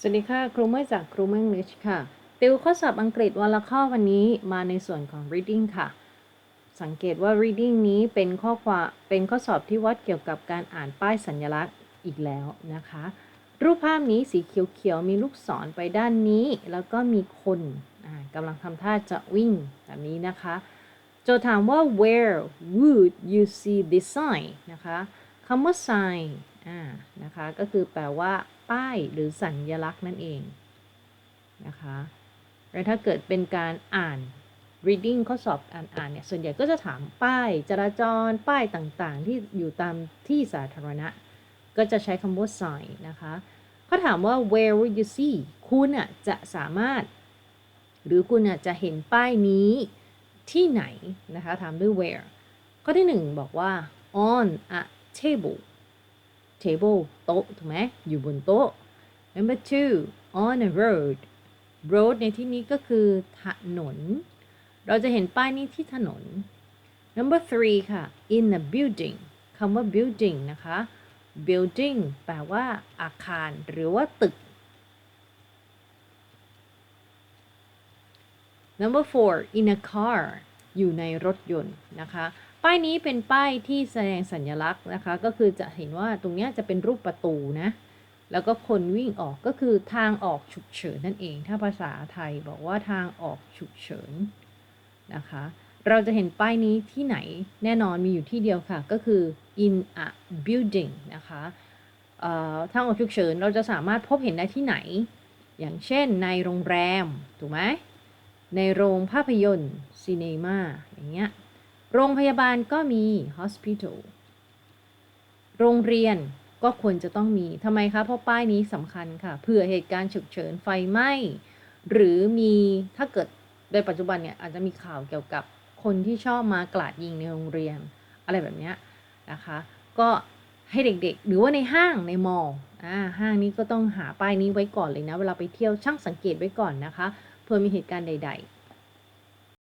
สวัสดีค่ะ ครูเมื่อจากครูเมื่อ English ค่ะ ติวข้อสอบอังกฤษวันละข้อวันนี้มาในส่วนของ reading ค่ะ สังเกตว่า reading นี้เป็นข้อความเป็นข้อสอบที่วัดเกี่ยวกับการอ่านป้ายสัญลักษณ์อีกแล้วนะคะ รูปภาพนี้สีเขียวๆ มีลูกศรไปด้านนี้ แล้วก็มีคนกำลังทำท่าจะวิ่งแบบนี้นะคะ โจทย์ถามว่า where would you see this sign นะคะคำว่า sign นะคะ ก็คือแปลว่า ป้ายหรือสัญญลักษณ์นั่นเองนะคะแล้วถ้าเกิดเป็นการอ่าน reading ข้อสอบอ่านอ่านเนี่ย ส่วนใหญ่ก็จะถามป้ายจราจรป้ายต่างๆ ที่อยู่ตามที่สาธารณะ ก็จะใช้คำว่า sign นะคะเขาถามว่า where would you see คุณอะจะสามารถ หรือคุณอะจะเห็นป้ายนี้ที่ไหนนะคะถามด้วย where ข้อที่หนึ่งบอกว่า on a table table โต๊ะถูกไหมอยู่บนโต๊ะ number two on a road road ในที่นี้ก็คือถนน เราจะเห็นป้ายนี้ที่ถนน number three ค่ะ in a building คำว่า building นะคะ building แปลว่าอาคารหรือว่าตึก number four in a car อยู่ในรถยนต์นะคะ ป้ายนี้เป็นป้ายที่แสดงสัญลักษณ์นะคะ ก็คือจะเห็นว่าตรงนี้จะเป็นรูปประตูนะแล้วก็คนวิ่งออกก็คือทางออกฉุกเฉินนั่นเอง ถ้าภาษาไทยบอกว่าทางออกฉุกเฉินนะคะ เราจะเห็นป้ายนี้ที่ไหนแน่นอนมีอยู่ที่เดียวค่ะ ก็คือ in a building นะคะทางออกฉุกเฉินเราจะสามารถพบเห็นได้ที่ไหน อย่างเช่นในโรงแรม ถูกไหมในโรงภาพยนตร์ ซีเนมาอย่างเงี้ย โรงพยาบาลก็มี hospital โรงเรียนก็ควรจะต้องมีทำไมคะเพราะป้ายนี้สำคัญค่ะเผื่อเหตุการณ์ฉุกเฉินไฟไหม้หรือมีถ้าเกิดโดยปัจจุบันเนี่ยอาจจะมีข่าวเกี่ยวกับคนที่ชอบมากราดยิงในโรงเรียน อะไรแบบเนี้ยนะคะ ก็ให้เด็กๆ หรือว่าในห้างในมอลล์อ่าห้างนี้ก็ต้องหาป้ายนี้ไว้ก่อนเลยนะ เวลาไปเที่ยวช่างสังเกตไว้ก่อนนะคะ เพื่อมีเหตุการณ์ใด ๆ